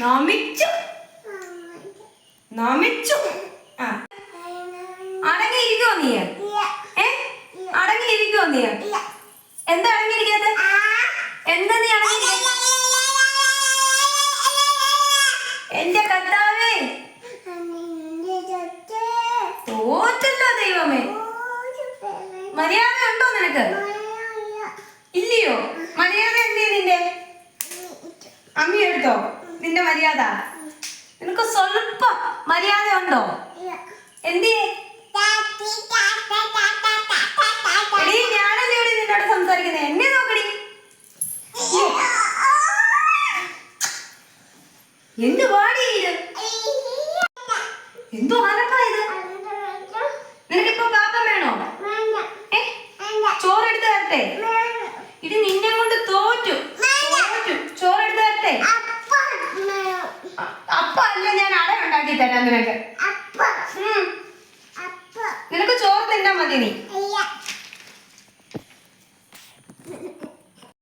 നമിച്ചു. നമിച്ചു. ആ. അടങ്ങിയിരിക്കുവോ നീ ഏ? അടങ്ങിയിരിക്കോ നീ എന്താ അടങ്ങിയിരിക്കാത്ത? എന്താ നീ അടങ്ങിയിരിക്കാത്ത എന്റെ കർത്താവേ. തോറ്റല്ലോ ദൈവമേ. മര്യാദ ഉണ്ടോ നിനക്ക്? ഇല്ലയോ? മര്യാദ എന്തേ നിന്റെ? അമ്മി എടുത്തോ? നിന്റെ മര്യാദ? നിനക്ക് സ്വല്പം മര്യാദ ഉണ്ടോ? എന്തേ ഞാനല്ലേ ഇവിടെ നിന്നോട് സംസാരിക്കുന്നത് എന്നെ നോക്കടി. എന്ത് പാടി ഇത്? എന്തോ ആരപ്പാ ഇത്? നിനക്കിപ്പോ പാപ്പം വേണോ? ചോറെടുത്ത് തരട്ടെ? ഇത് നിന്നെ നിനക്ക് നിനക്ക് ചോറ് തിന്നാ മതി നീ.